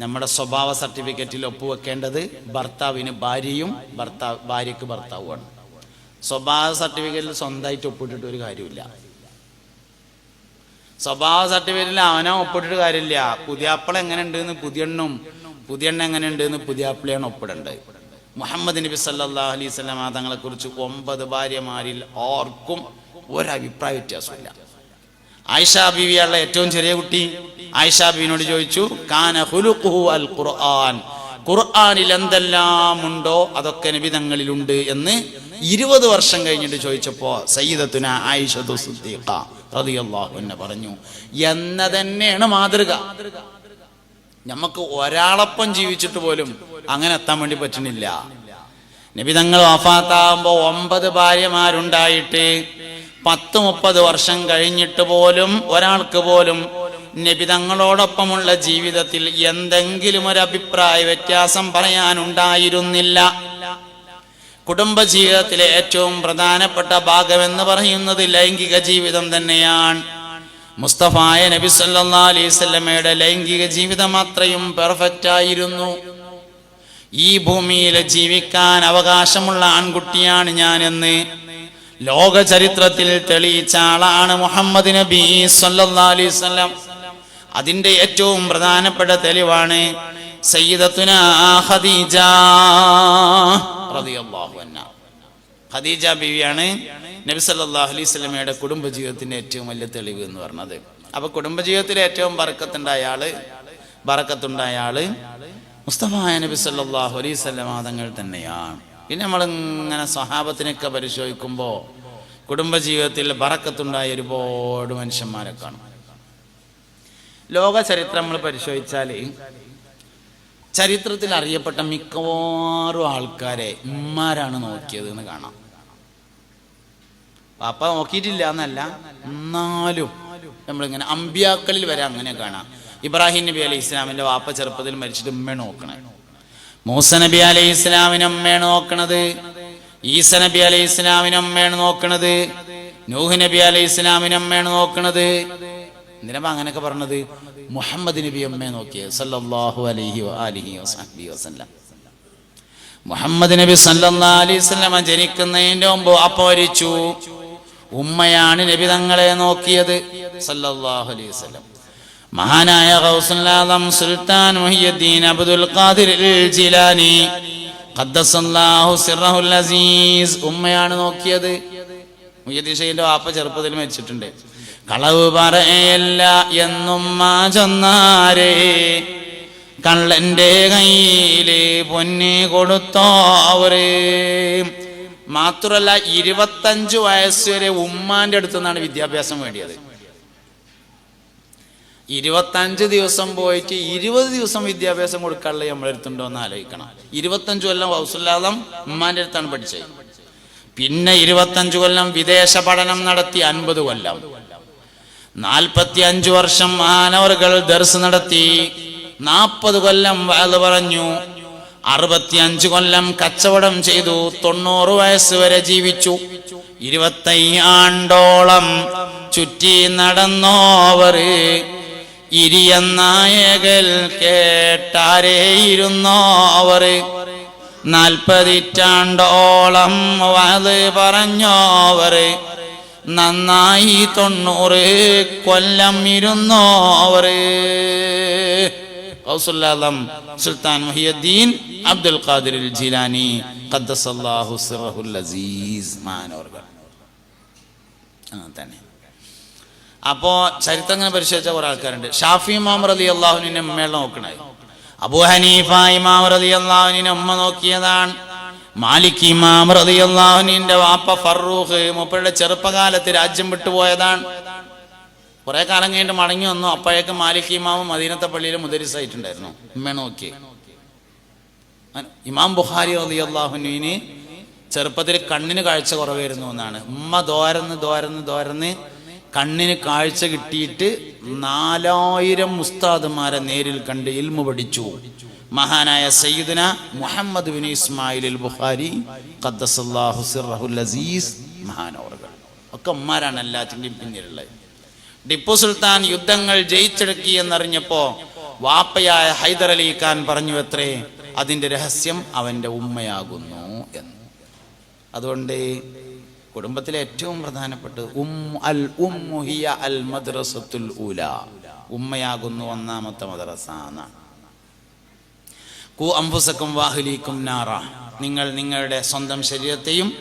നമ്മുടെ സ്വഭാവ സർട്ടിഫിക്കറ്റിൽ ഒപ്പുവെക്കേണ്ടത് ഭർത്താവിന് ഭാര്യയും ഭർത്താവ് ഭാര്യയ്ക്ക് ഭർത്താവുമാണ്. സ്വഭാവ സർട്ടിഫിക്കറ്റിൽ സ്വന്തമായിട്ട് ഒപ്പിട്ടിട്ട് ഒരു കാര്യമില്ല സ്വഭാവ സർട്ടിഫിക്കറ്റിൽ അവനെ ഒപ്പിട്ടിട്ട് കാര്യമില്ല. പുതിയാപ്പിള എങ്ങനെ ഉണ്ടെന്ന് പുതിയെണ്ണും പുതിയെണ്ണ എങ്ങനെ ഉണ്ടെന്ന് പുതിയാപ്പിളയാണ് ഒപ്പിടേണ്ടത്. മുഹമ്മദ് നബി സല്ലാ അലൈഹി സ്വലാം തങ്ങളെ കുറിച്ച് ഒമ്പത് ഭാര്യമാരിൽ ആർക്കും ഒരഭിപ്രായ വ്യത്യാസമില്ല. ആയിഷ ബീവിയുള്ള ഏറ്റവും ചെറിയ കുട്ടി. ആയിഷ ബീവിനോട് ചോദിച്ചു കാന ഹുലുഖുഹു അൽ ഖുർആൻ. ഖുർആനിൽ എന്തെല്ലാം ഉണ്ടോ? അതൊക്കെ നബിതങ്ങളിലുണ്ട് എന്ന് ഇരുപത് വർഷം കഴിഞ്ഞിട്ട് ചോദിച്ചപ്പോ സയ്യിദത്തുന ആയിഷതു സിദ്ദീഖ റളിയല്ലാഹു അൻഹ പറഞ്ഞു എന്ന തന്നെയാണ് മാതൃക. നമുക്ക് ഒരാളൊപ്പം ജീവിച്ചിട്ട് പോലും അങ്ങനെ എത്താൻ വേണ്ടി പറ്റുന്നില്ല. നബിതങ്ങൾ വഫാത്താകുമ്പോ ഒമ്പത് ഭാര്യമാരുണ്ടായിട്ട് പത്ത് മുപ്പത് വർഷം കഴിഞ്ഞിട്ട് പോലും ഒരാൾക്ക് പോലും നബി തങ്ങളോടൊപ്പമുള്ള ജീവിതത്തിൽ എന്തെങ്കിലും ഒരു അഭിപ്രായ വ്യത്യാസം പറയാനുണ്ടായിരുന്നില്ല. കുടുംബജീവിതത്തിലെ ഏറ്റവും പ്രധാനപ്പെട്ട എന്ന് പറയുന്നത് ലൈംഗിക ജീവിതം തന്നെയാണ്. മുസ്തഫായ നബി സല്ലാ അലൈവല്ലമയുടെ ലൈംഗിക ജീവിതം അത്രയും പെർഫെക്റ്റ് ആയിരുന്നു. ഈ ഭൂമിയിൽ ജീവിക്കാൻ അവകാശമുള്ള ആൺകുട്ടിയാണ് ഞാനെന്ന് ലോക ചരിത്രത്തിൽ തെളിയിച്ച ആളാണ് മുഹമ്മദ് നബി സല്ലാസ്ലം അതിന്റെ ഏറ്റവും പ്രധാനപ്പെട്ട തെളിവാണ് സയ്യിദത്തുന ഖദീജ റളിയല്ലാഹു അൻഹ. ഖദീജ നബി സല്ലല്ലാഹു അലൈഹി സ്വലമയുടെ കുടുംബജീവിതത്തിന്റെ ഏറ്റവും വലിയ തെളിവ് എന്ന് പറഞ്ഞത്. അപ്പൊ കുടുംബജീവിതത്തിൽ ഏറ്റവും ബറക്കത്തുണ്ടായ ആൾ ബറക്കത്തുണ്ടായ ആൾ മുസ്തഫായ നബി സല്ലല്ലാഹു അലൈഹി തങ്ങൾ തന്നെയാണ്. പിന്നെ നമ്മളിങ്ങനെ സ്വഭാവത്തിനൊക്കെ പരിശോധിക്കുമ്പോൾ കുടുംബജീവിതത്തിൽ ബറക്കത്തുണ്ടായ ഒരുപാട് മനുഷ്യന്മാരെ കാണും. ലോക ചരിത്രം നമ്മൾ പരിശോധിച്ചാൽ ചരിത്രത്തിൽ അറിയപ്പെട്ട മിക്കവാറും ആൾക്കാരെ ഉമ്മാരാണ് നോക്കിയത് എന്ന് കാണാം. പാപ്പ നോക്കിയിട്ടില്ല എന്നല്ല എന്നാലും നമ്മളിങ്ങനെ അമ്പ്യാക്കളിൽ വരെ അങ്ങനെ കാണാം. ഇബ്രാഹിം നബി അലൈഹി ഇസ്ലാമിന്റെ വാപ്പ ചെറുപ്പത്തിൽ മരിച്ചിട്ട് ഉമ്മ നോക്കണേ. മൂസ നബി അലൈഹി ഇസ്ലാമിനും വേണം നോക്കണത്. ഈസ നബി അലൈഹി ഇസ്ലാമിനും വേണം നോക്കണത്. നൂഹ് നബി അലൈഹി ഇസ്ലാമിനും വേണം നോക്കണത്. എന്തിനാ അങ്ങനെയൊക്കെ പറഞ്ഞത്? മുഹമ്മദ് നബി അമ്മയെ നോക്കിയത് മുഹമ്മദ് നബി അലൈഹി വസല്ലമ ജനിക്കുന്നതിന്റെ മുമ്പ് അപ്പോരിച്ചു ഉമ്മയാണ് നബി തങ്ങളെ നോക്കിയത് സല്ലാഹു അലൈഹി വസല്ലം. മഹാനായ ഗൗസുൽ ആദം സുൽത്താൻ മുഹിയുദ്ദീൻ അബ്ദുൽ ഖാദിർ ജിലാനി. ഖദ്ദസല്ലാഹു സിർറഹുൽ അസീസ്. ഉമ്മയാണ് നോക്കിയത്. മുഹിയുദ്ദീൻ ഷെയ്ഖിന്റെ വാപ്പ ചെറുപ്പത്തിൽ വെച്ചിട്ടുണ്ട് കളവ് പറയല്ല എന്നും മാ ചെന്നാരേ. കള്ളന്റെ കയ്യിൽ പൊന്നി കൊടുത്തോവര് മാത്രല്ല ഇരുപത്തഞ്ചു വയസ്സ് വരെ ഉമ്മാന്റെ അടുത്തു നിന്നാണ് വിദ്യാഭ്യാസം വേണ്ടിയത്. ഇരുപത്തഞ്ച് ദിവസം പോയിട്ട് ഇരുപത് ദിവസം വിദ്യാഭ്യാസം കൊടുക്കാനുള്ള നമ്മളെടുത്തുണ്ടോ എന്ന് ആലോചിക്കണം. ഇരുപത്തഞ്ചു കൊല്ലം ഹൗസുല്ലാദം ഉമ്മാന്റെ അടുത്താണ് പഠിച്ചത്. പിന്നെ ഇരുപത്തഞ്ചു കൊല്ലം വിദേശ പഠനം നടത്തി അൻപത് കൊല്ലം. നാൽപ്പത്തി അഞ്ചു വർഷം മാനവറുകൾ ദർസ് നടത്തി. നാൽപ്പത് കൊല്ലം വാത് പറഞ്ഞു. അറുപത്തിയഞ്ച് കൊല്ലം കച്ചവടം ചെയ്തു. തൊണ്ണൂറ് വയസ്സ് വരെ ജീവിച്ചു. ഇരുപത്തയ്യാണ്ടോളം ചുറ്റി നടന്നോവർ. ഇരിയനായകൽ കേട്ടാരേയിരുന്നോവർ നാൽപ്പതിറ്റാണ്ടോളം വാത് പറഞ്ഞോവർ നന്നായി തൊണ്ണൂറ് കൊല്ലം ഇരുന്നോവർ ഔസുല്ലാദം സുൽത്താൻ മുഹിയുദ്ദീൻ അബ്ദുൽ ഖാദിർ ജിലാനി ഖദ്ദസല്ലാഹു സിറഹുൽ അസീസ് മാനവർകൾ അങ്ങനെ തന്നെ. അപ്പോ ചരിത്രം ഇങ്ങനെ പരിശോധിച്ച കുറെ ആൾക്കാരുണ്ട്. ഷാഫി ഇമാം റലി അള്ളാഹുവിനെ ഉമ്മയെ നോക്കണേ അബു ഹനീഫ ഇമാം റലി അള്ളാഹുവിനെ ഉമ്മ നോക്കിയതാണ്. മാലിക് ഇമാം റലി അള്ളാഹുനിന്റെ വാപ്പ ഫറൂഖ് മുപ്പയുടെ ചെറുപ്പകാലത്ത് രാജ്യം വിട്ടുപോയതാണ്. കുറെ കാലം കഴിഞ്ഞിട്ട് മടങ്ങി വന്നു. അപ്പോഴേക്ക് മാലിക് ഇമാമും മദീനത്തെ പള്ളിയിൽ മുദരിസായിട്ടുണ്ടായിരുന്നു. ഉമ്മ നോക്കി. ഇമാം ബുഹാരി റലി അള്ളാഹുനീന് ചെറുപ്പത്തിൽ കണ്ണിന് കാഴ്ച കുറവായിരുന്നു എന്നാണ്. ഉമ്മ ദോരന്ന് ദോരന്ന് ദോരന്ന് കണ്ണിന് കാഴ്ച കിട്ടിയിട്ട് നാലായിരം മുസ്താദുമാരെ നേരിൽ കണ്ട് ഇൽമു പഠിച്ചു. മഹാനായ സയ്യിദുന മുഹമ്മദ് ബിൻ ഇസ്മായിൽ ബുഖാരി അസീസ് മഹാനവറുകൾ. ഒക്കെ ഉമ്മാരാണ് എല്ലാത്തിന്റെയും പിന്നിലുള്ളത്. ടിപ്പു സുൽത്താൻ യുദ്ധങ്ങൾ ജയിച്ചെടുക്കി എന്നറിഞ്ഞപ്പോ വാപ്പയായ ഹൈദർ അലി ഖാൻ പറഞ്ഞു എത്രേ അതിന്റെ രഹസ്യം അവന്റെ ഉമ്മയാകുന്നു എന്ന്. അതുകൊണ്ട് കുടുംബത്തിലെ ഏറ്റവും പ്രധാനപ്പെട്ട ഉം അൽ ഉം മുഹിയ അൽ മദ്രസത്തുൽ ഊല. ഉമ്മയാകുന്നു ഒന്നാമത്തെ മദ്രസ എന്നാണ്. കു അംബുസക്കും നാറ. നിങ്ങൾ നിങ്ങളുടെ സ്വന്തം ശരീരത്തെയും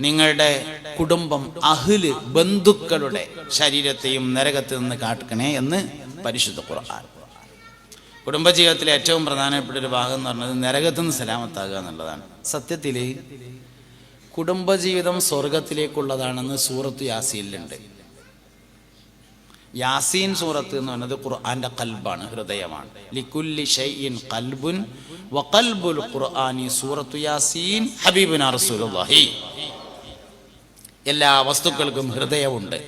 നിങ്ങളുടെ കുടുംബം അഹിൽ ബന്ധുക്കളുടെ ശരീരത്തെയും നരകത്തിൽ നിന്ന് കാട്ടണേ എന്ന് പരിശുദ്ധ ഖുർആൻ. കുടുംബജീവിതത്തിലെ ഏറ്റവും പ്രധാനപ്പെട്ട ഒരു ഭാഗം എന്ന് പറഞ്ഞത് നരകത്തിൽ നിന്ന് സലാമത്താകുക എന്നുള്ളതാണ്. സത്യത്തിൽ കുടുംബജീവിതം സ്വർഗത്തിലേക്കുള്ളതാണെന്ന് സൂറത്ത് യാസീനിലുണ്ട്. യാസീൻ സൂറത്ത് എന്ന് പറയുന്നത് ഖുർആന്റെ കൽബാണ് ഹൃദയമാണ്. ലിക്കുല്ലി ഷൈഇൻ ഖൽബുൻ വഖൽബുൽ ഖുർആനി സൂറത്തു യാസീൻ ഹബീബുന റസൂലുള്ളാഹി. എല്ലാ വസ്തുക്കൾക്കും ഹൃദയമുണ്ട്.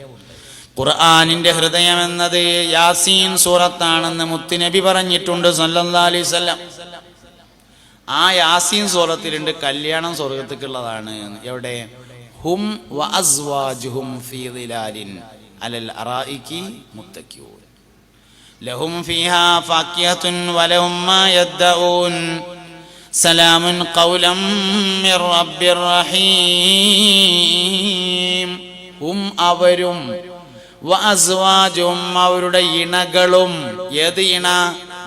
ഖുർആനിന്റെ ഹൃദയം എന്നത് യാസീൻ സൂറത്താണെന്ന് മുത്തുനബി പറഞ്ഞിട്ടുണ്ട് സല്ലല്ലാഹി അലൈഹി വസല്ലം. ആ യാസീൻ സൂറത്തിലുണ്ട് കല്യാണം സ്വർഗത്തേക്കുള്ളതാണ്. എവിടെ? ഹും വ അസ്വാജുഹും ഫീ ളിലാലിൻ അലൽ അറായിക്കി മുത്തക്കിയൂൻ. ലഹും ഫീഹാ ഫാക്കിയത്തുൻ വലഹും മാ യദ്ദഊൻ. സലാമുൻ ഖൗലം മിർ റബ്ബിർ റഹീം. ഹും അവരും വ അസ്വാജുഹും അവരുടെ ഇണകളും. ഏത് ഇണ?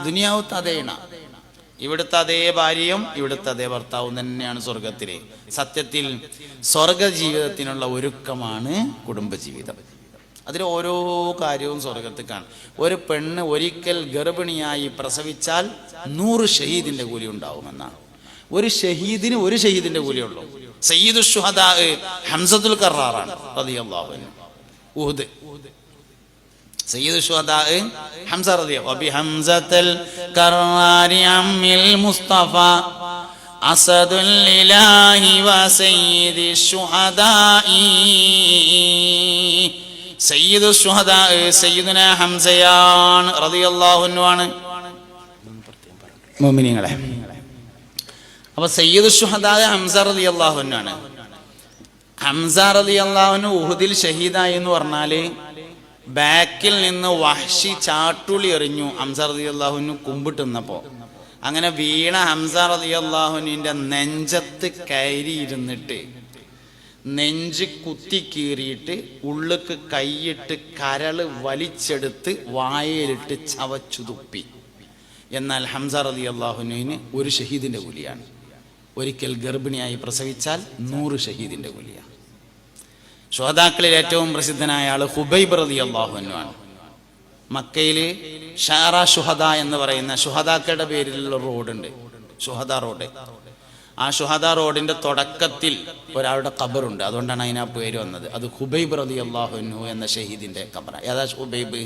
ദുനിയാവത്ത് അതേ ഇണ. ഇവിടുത്തെ അതേ ഭാര്യയും ഇവിടുത്തെ അതേ ഭർത്താവും തന്നെയാണ് സ്വർഗത്തിലെ. സത്യത്തിൽ സ്വർഗ ജീവിതത്തിനുള്ള ഒരുക്കമാണ് കുടുംബജീവിതം. അതിൽ ഓരോ കാര്യവും സ്വർഗത്തിൽ കാണും. ഒരു പെണ്ണ് ഒരിക്കൽ ഗർഭിണിയായി പ്രസവിച്ചാൽ നൂറ് ഷഹീദിന്റെ കൂലി ഉണ്ടാവുമെന്നാണ്. ഒരു ഷഹീദിന് ഒരു ഷഹീദിന്റെ കൂലിയുള്ളൂ സയ്യിദ് ഹംസത്തുൽ കറാറാണ് റളിയല്ലാഹു അൻഹു. ഉഹുദ്. سيد الشهداء حمزة رضي الله وبحمزة الكرار عم المصطفى أسد الإله وسيد الشهداء سيد الشهداء سيدنا حمزيان رضي الله عنه മോമിനിങ്ങളെ അപ്പൊ സയ്യിദ് ഷുഹദായ ഹംസ റതി അള്ളാഹുനാണ് ഹംസ റതി അള്ളാഹുന് ഉഹുദിൽ ഷഹീദായി എന്ന് പറഞ്ഞാല് ബാക്കിൽ നിന്ന് വഹ്ഷി ചാട്ടുളി എറിഞ്ഞു. ഹംസ റതി അള്ളാഹുനു കുമ്പിട്ടുന്നപ്പോ അങ്ങനെ വീണ ഹംസ റതി നെഞ്ചത്ത് കയറി ഇരുന്നിട്ട് നെഞ്ച് കുത്തി കീറിയിട്ട് ഉള്ളുക്ക് കൈയിട്ട് കരൾ വലിച്ചെടുത്ത് വായയിലിട്ട് ചവച്ചു തുപ്പി എന്നാൽ ഹംസ റതി അള്ളാഹുനുവിന് ഒരു ഷഹീദിന്റെ കൂലിയാണ്. ഒരിക്കൽ ഗർഭിണിയായി പ്രസവിച്ചാൽ നൂറ് ഷഹീദിന്റെ കൂലിയാണ്. ശ്രോതാക്കളിൽ ഏറ്റവും പ്രസിദ്ധനായ ആൾ ഹുബൈബ് റതി അള്ളാഹുനുവാണ് മക്കയിൽ ഷാറ ഷുഹദ എന്ന് പറയുന്ന ഷുഹദാക്കളുടെ പേരിലുള്ള റോഡുണ്ട്. ഷുഹദ റോഡ്. ആ ഷുഹദ റോഡിന്റെ തുടക്കത്തിൽ ഒരാളുടെ കബറുണ്ട് അതുകൊണ്ടാണ് അതിനാ പേര് വന്നത്. അത് ഹുബൈബ് റതി അള്ളാഹുനു എന്ന ഷഹീദിന്റെ കബറാണ് ഏതാ ഹുബൈബ്?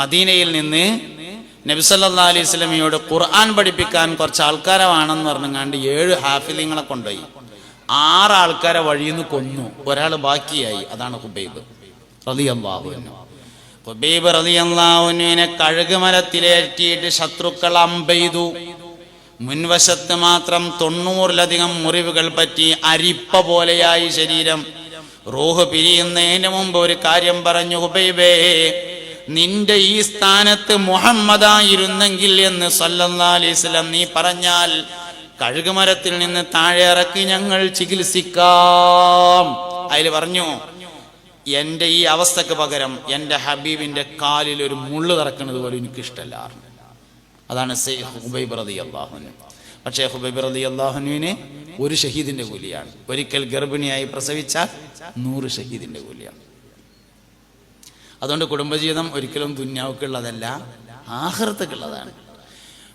മദീനയിൽ നിന്ന് നബിസല്ലാ അലൈഹി സ്വലമിയോട് ഖുർആൻ പഠിപ്പിക്കാൻ കുറച്ച് ആൾക്കാരെ വേണമെന്ന് ഏഴ് ഹാഫിലിങ്ങളെ കൊണ്ടുപോയി. ആറ് ആൾക്കാരെ വഴിയിൽ നിന്ന് കൊന്നു. ഒരാൾ ബാക്കിയായി. അതാണ് ഹുബൈബ് റളിയല്ലാഹുവിന് ഹുബൈബ് റളിയല്ലാഹുവിനെ കഴുകുമരത്തിലേറ്റിയിട്ട് ശത്രുക്കൾ അമ്പെയ്തു. മുൻവശത്ത് മാത്രം തൊണ്ണൂറിലധികം മുറിവുകൾ പറ്റി അരിപ്പ പോലെയായി ശരീരം. റൂഹ് പിരിയുന്നതിന് മുമ്പ് ഒരു കാര്യം പറഞ്ഞു ഹുബൈബേ നിന്റെ ഈ സ്ഥാനത്ത് മുഹമ്മദായിരുന്നെങ്കിൽ എന്ന് സല്ലല്ലാ അലൈഹി നീ പറഞ്ഞാൽ കഴുകുമരത്തിൽ നിന്ന് താഴെ ഇറക്കി ഞങ്ങൾ ചികിത്സിക്കാം. അതിൽ പറഞ്ഞു എന്റെ ഈ അവസ്ഥക്ക് പകരം എന്റെ ഹബീബിന്റെ കാലിൽ ഒരു മുള്ളു തറക്കുന്നത് പോലെ എനിക്ക് ഇഷ്ടമല്ല അതാണ് പക്ഷേ ഹുബൈബ് റതി അള്ളാഹുനുവിന് ഒരു ഷഹീദിന്റെ കൂലിയാണ്. ഒരിക്കൽ ഗർഭിണിയായി പ്രസവിച്ച നൂറ് ഷഹീദിന്റെ കൂലിയാണ്. അതുകൊണ്ട് കുടുംബജീവിതം ഒരിക്കലും ദുന്യാവുക്കുള്ളതല്ല ആഹൃത്തക്കുള്ളതാണ്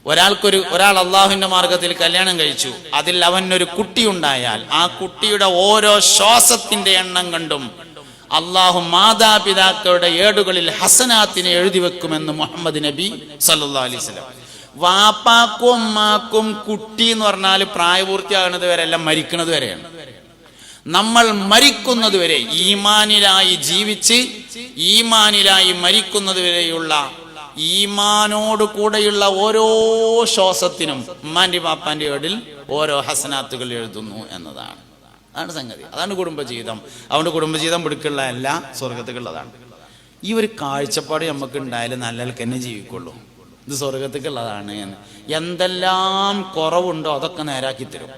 ഒരാൾക്കൊരു ഒരാൾ അള്ളാഹുവിന്റെ മാർഗത്തിൽ കല്യാണം കഴിച്ചു. അതിൽ അവനൊരു കുട്ടി ഉണ്ടായാൽ ആ കുട്ടിയുടെ ഓരോ ശ്വാസത്തിന്റെ എണ്ണം കണ്ടും അള്ളാഹു മാതാപിതാക്കളുടെ ഏടുകളിൽ ഹസനാത്തിനെ എഴുതി വെക്കുമെന്ന് മുഹമ്മദ് നബി സല്ലാ അലൈവലം വാപ്പാക്കും ഉമ്മാക്കും കുട്ടി എന്ന് പറഞ്ഞാൽ പ്രായപൂർത്തിയാകുന്നത് വരെ അല്ല മരിക്കുന്നത് വരെയാണ്. നമ്മൾ മരിക്കുന്നത് വരെ ഈമാനിലായി ജീവിച്ച് ഈമാനിലായി മരിക്കുന്നത് വരെയുള്ള ഈമാനോട് കൂടെയുള്ള ഓരോ ശ്വാസത്തിനും ഉമ്മാന്റെ പാപ്പാന്റെ ഏടിൽ ഓരോ ഹസനാത്തുകൾ എഴുതുന്നു എന്നതാണ്. അതാണ് സംഗതി. അതാണ് കുടുംബജീവിതം. അതുകൊണ്ട് കുടുംബജീവിതം പിടിക്കുള്ള എല്ലാ സ്വർഗത്തുക്കുള്ളതാണ്. ഈ ഒരു കാഴ്ചപ്പാട് നമുക്ക് ഉണ്ടായാലും നല്ല തന്നെ ജീവിക്കുള്ളൂ. ഇത് സ്വർഗത്തുക്കുള്ളതാണ് എന്ന്. എന്തെല്ലാം കുറവുണ്ടോ അതൊക്കെ നേരാക്കി തരും.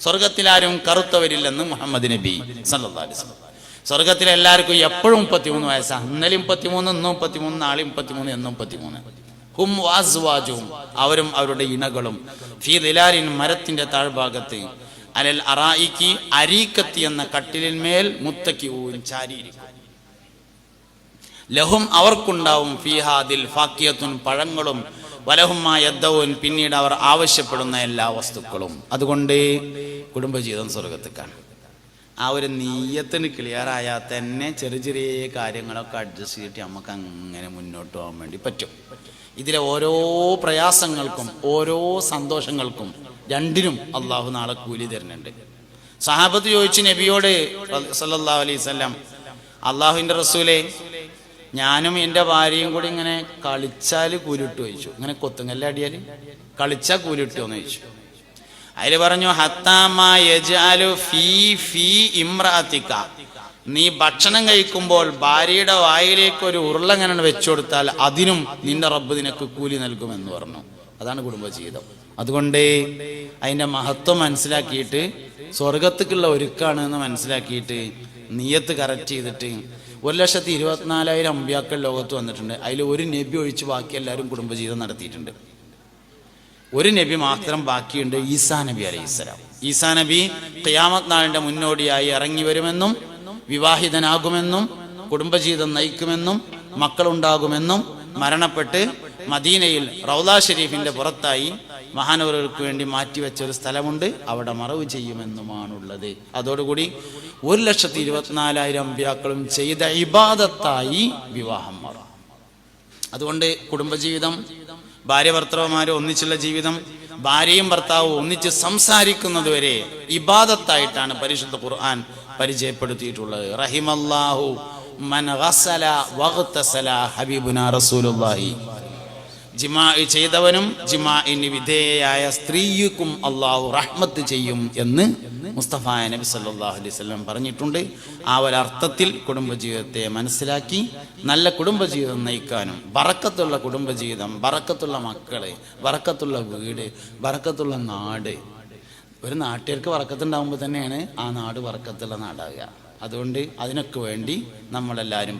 സ്വർഗത്തിലാരും കറുത്തവരില്ലെന്ന് മുഹമ്മദ് നബി സല്ലല്ലാഹു അലൈഹി വസല്ലം. സ്വർഗത്തിൽ എല്ലാവർക്കും എപ്പോഴും മുപ്പത്തിമൂന്ന് വയസ്സാണ് ഇന്നലെ മുപ്പത്തിമൂന്ന് ഇന്നും മുപ്പത്തിമൂന്ന് നാളെ മുപ്പത്തിമൂന്ന് എന്നും മുപ്പത്തിമൂന്ന്. ഹും വാസ്വാജും. അവരും അവരുടെ ഇണകളും. ഫീ ദിലാലിൻ മരത്തിന്റെ താഴ്ഭാഗത്ത്. അലൽ അറായിക്ക് അരീക്കത്തി എന്ന കട്ടിലിന്മേൽ മുത്തക്കി ഊൻ ചാരിയിരിക്കും. ലഹും അവർക്കുണ്ടാവും. ഫീഹാദിൽ ഫാക്കിയത്തും പഴങ്ങളും. വലഹുമായ യദ്ദവും പിന്നീട് അവർ ആവശ്യപ്പെടുന്ന എല്ലാ വസ്തുക്കളും. അതുകൊണ്ട് കുടുംബജീവിതം സ്വർഗത്തേക്കാണ് ആ ഒരു നീയത്തിന് ക്ലിയർ ആയാൽ തന്നെ ചെറിയ ചെറിയ കാര്യങ്ങളൊക്കെ അഡ്ജസ്റ്റ് ചെയ്തിട്ട് നമുക്ക് അങ്ങനെ മുന്നോട്ട് പോകാൻ വേണ്ടി പറ്റും. ഇതിലെ ഓരോ പ്രയാസങ്ങൾക്കും ഓരോ സന്തോഷങ്ങൾക്കും രണ്ടിനും അള്ളാഹു നാളെ കൂലി തരുന്നുണ്ട്. സഹാബത്ത് ചോദിച്ചു നബിയോട് സല്ലാ അലൈഹി വസല്ലം അള്ളാഹുവിന്റെ റസൂലെ ഞാനും എന്റെ ഭാര്യയും കൂടി ഇങ്ങനെ കളിച്ചാൽ കൂലിട്ട് ചോദിച്ചു. ഇങ്ങനെ കൊത്തുങ്കല്ല അടിയാൽ കളിച്ചാൽ കൂലിട്ടോ എന്ന് ചോദിച്ചു. അതിൽ പറഞ്ഞു ഹത്താമാ ഫീ ഫീ ഇമ്രാത്തിക്ക നീ ഭക്ഷണം കഴിക്കുമ്പോൾ ഭാര്യയുടെ വായിലേക്ക് ഒരു ഉരുളങ്ങനെ വെച്ചു കൊടുത്താൽ അതിനും നിന്റെ റബ്ബ് നിനക്ക് കൂലി നൽകുമെന്ന് പറഞ്ഞു. അതാണ് കുടുംബജീവിതം. അതുകൊണ്ട് അതിന്റെ മഹത്വം മനസ്സിലാക്കിയിട്ട് സ്വർഗത്തേക്കുള്ള ഒരുക്കാണ് എന്ന് മനസ്സിലാക്കിയിട്ട് നീയത്ത് കറക്റ്റ് ചെയ്തിട്ട് ഒരു ലക്ഷത്തി ഇരുപത്തിനാലായിരം അമ്പ്യാക്കൾ ലോകത്ത് വന്നിട്ടുണ്ട്. അതിൽ ഒരു നബി ഒഴിച്ച് ബാക്കി എല്ലാവരും കുടുംബജീവിതം നടത്തിയിട്ടുണ്ട്. ഒരു നബി മാത്രം ബാക്കിയുണ്ട് ഈസാ നബി അലൈഹി സ്വലാം. ഈസാ നബി ഖിയാമത്ത് നാളിന്റെ മുന്നോടിയായി ഇറങ്ങി വരുമെന്നും വിവാഹിതനാകുമെന്നും കുടുംബജീവിതം നയിക്കുമെന്നും മക്കളുണ്ടാകുമെന്നും മരണപ്പെട്ട് മദീനയിൽ റൗദ ഷെരീഫിന്റെ പുറത്തായി മഹാനവർക്ക് വേണ്ടി മാറ്റിവെച്ച ഒരു സ്ഥലമുണ്ട്. അവിടെ മറവ് ചെയ്യുമെന്നുമാണുള്ളത്. അതോടുകൂടി ഒരു ലക്ഷത്തി ഇരുപത്തിനാലായിരം അമ്പ്യാക്കളും ചെയ്ത ഇബാദത്തായി വിവാഹം മാറും. അതുകൊണ്ട് കുടുംബജീവിതം ഭാര്യ ഭർത്താവുമാരും ഒന്നിച്ചുള്ള ജീവിതം ഭാര്യയും ഭർത്താവും ഒന്നിച്ച് സംസാരിക്കുന്നത് വരെ ഇബാദത്തായിട്ടാണ് പരിശുദ്ധ ഖുർആൻ പരിചയപ്പെടുത്തിയിട്ടുള്ളത്. റഹിമല്ലാഹു മൻ ഹബീബുന റസൂലുള്ളാഹി. ജിമാ ചെയ്തവനും ജിമാഇന് വിധേയയായ സ്ത്രീക്കും അള്ളാഹു റഹ്മത്ത് ചെയ്യും എന്ന് മുസ്തഫ നബി സല്ലാഹു അലൈഹി വസല്ലം പറഞ്ഞിട്ടുണ്ട്. ആ ഒരർത്ഥത്തിൽ കുടുംബജീവിതത്തെ മനസ്സിലാക്കി നല്ല കുടുംബജീവിതം നയിക്കാനും വറക്കത്തുള്ള കുടുംബജീവിതം വറക്കത്തുള്ള മക്കളെ വറക്കത്തുള്ള വീട് വറക്കത്തുള്ള നാട്. ഒരു നാട്ടുകാർക്ക് വറക്കത്തുണ്ടാകുമ്പോൾ തന്നെയാണ് ആ നാട് വറക്കത്തുള്ള നാടാകുക അതുകൊണ്ട് അതിനൊക്കെ വേണ്ടി നമ്മളെല്ലാവരും